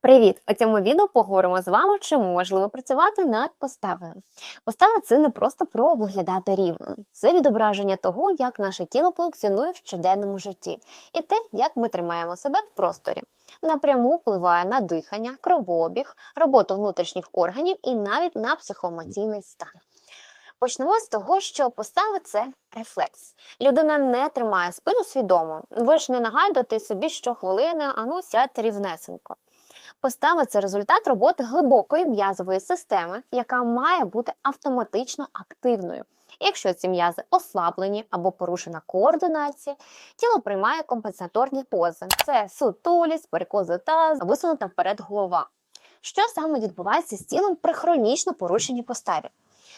Привіт! У цьому відео поговоримо з вами, чи можливо працювати над поставою. Постава це не просто про виглядати рівно, це відображення того, як наше тіло функціонує в щоденному житті, і те, як ми тримаємо себе в просторі. Напряму впливає на дихання, кровообіг, роботу внутрішніх органів і навіть на психоемоційний стан. Почнемо з того, що постава це рефлекс. Людина не тримає спину свідомо. Ви ж не нагадуєте собі щохвилини, а ну сядьте рівнесенько. Постава це результат роботи глибокої м'язової системи, яка має бути автоматично активною. Якщо ці м'язи ослаблені або порушена координація, тіло приймає компенсаторні пози. Це сутулість, перекози тазу, висунута вперед голова. Що саме відбувається з тілом при хронічно порушеній поставі?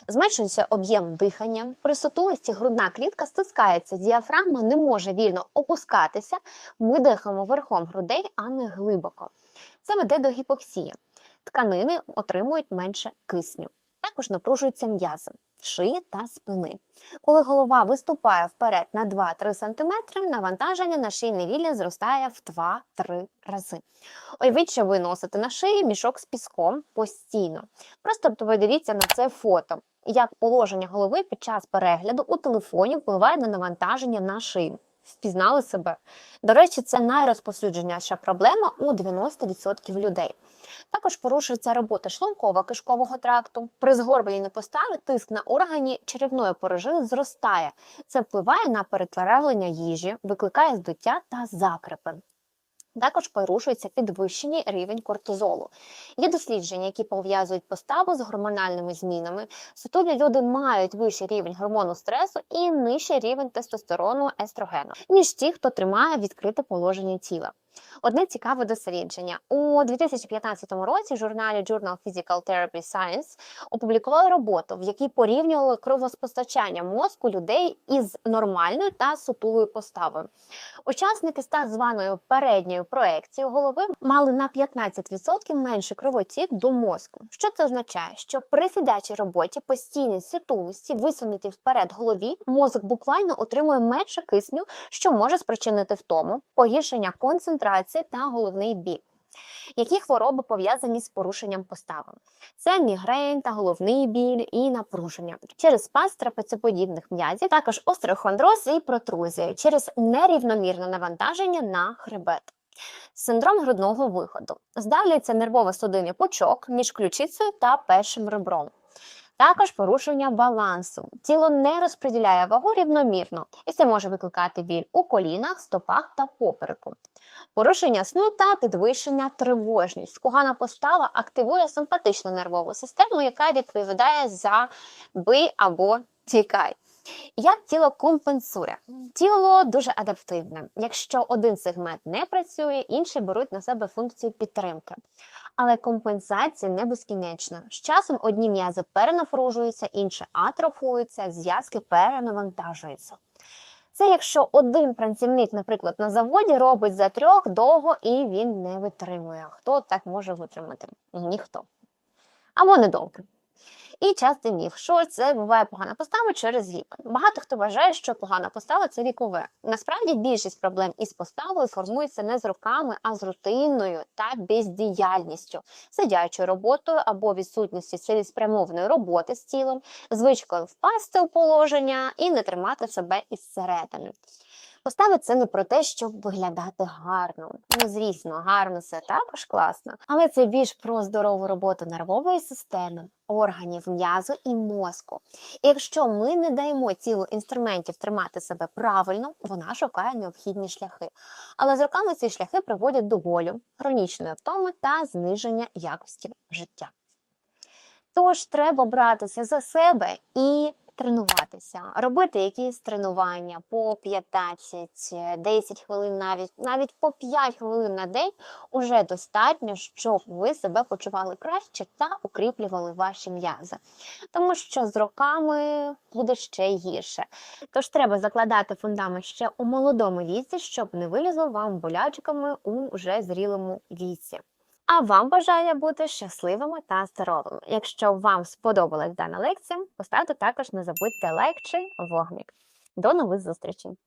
Зменшується об'єм дихання, при сутулості грудна клітка стискається, діафрагма не може вільно опускатися, ми дихаємо верхом грудей, а не глибоко. Це веде до гіпоксії. Тканини отримують менше кисню. Також напружуються м'язи шиї та спини. Коли голова виступає вперед на 2-3 см, навантаження на шийне вілля зростає в 2-3 рази. Уявіть, що ви носите на шиї мішок з піском постійно. Просто подивіться на це фото. Як положення голови під час перегляду у телефоні впливає на навантаження на шию. Впізнали себе. До речі, це найрозповсюдженіша проблема у 90% людей. Також порушується робота шлунково-кишкового тракту. При згорбленні постави тиск на органі черевної порожини зростає. Це впливає на перетравлення їжі, викликає здуття та закрепи. Також порушується підвищений рівень кортизолу. Є дослідження, які пов'язують поставу з гормональними змінами. Сутулі люди мають вищий рівень гормону стресу і нижчий рівень тестостерону естрогену, ніж ті, хто тримає відкрите положення тіла. Одне цікаве дослідження у 2015 році в журналі Journal Physical Therapy Science опублікували роботу, в якій порівнювали кровоспостачання мозку людей із нормальною та сутулою поставою. Учасники з так званою передньою проекцією голови мали на 15% менше кровотік до мозку. Що це означає? Що при сидячій роботі постійній сутулості, висунуті вперед голові, мозок буквально отримує менше кисню, що може спричинити втому, погіршення концентрації та головний біль. Які хвороби пов'язані з порушенням постави? Це мігрень та головний біль і напруження через спаз трапецеподібних м'язів, також остеохондроз і протрузія через нерівномірне навантаження на хребет. Синдром грудного виходу здавлюється нервово-судинний пучок між ключицею та першим ребром. Також порушення балансу. Тіло не розподіляє вагу рівномірно, і це може викликати біль у колінах, стопах та попереку. Порушення сну та підвищення тривожність. Погана постава активує симпатичну нервову систему, яка відповідає за бий або тікай. Як тіло компенсує? Тіло дуже адаптивне. Якщо один сегмент не працює, інші беруть на себе функцію підтримки. Але компенсація не безкінечна. З часом одні м'язи перенапружуються, інші атрофуються, зв'язки перенавантажуються. Це якщо один працівник, наприклад, на заводі робить за трьох довго і він не витримує. Хто так може витримати? Ніхто. Або недовго. І частий міф, що це буває погана постава через вік. Багато хто вважає, що погана постава це вікове. Насправді більшість проблем із поставою формується не з руками, а з рутинною та бездіяльністю, сидячою роботою або відсутністю цілеспрямованої роботи з тілом, звичкою впасти у положення і не тримати себе із середини. Постави це не про те, щоб виглядати гарно. Ну, звісно, гарно це також класно, але це більш про здорову роботу нервової системи, органів, м'язу і мозку. І якщо ми не даємо тілу інструментів тримати себе правильно, вона шукає необхідні шляхи. Але з роками ці шляхи приводять до болю, хронічної втоми та зниження якості життя. Тож треба братися за себе і тренуватися, робити якісь тренування по 15-10 хвилин, навіть навіть по 5 хвилин на день уже достатньо, щоб ви себе почували краще та укріплювали ваші м'язи. Тому що з роками буде ще гірше. Тож треба закладати фундамент ще у молодому віці, щоб не вилізло вам болячками у вже зрілому віці. А вам бажаю бути щасливими та здоровими. Якщо вам сподобалась дана лекція, поставте також не забудьте лайк чи вогник. До нових зустрічей!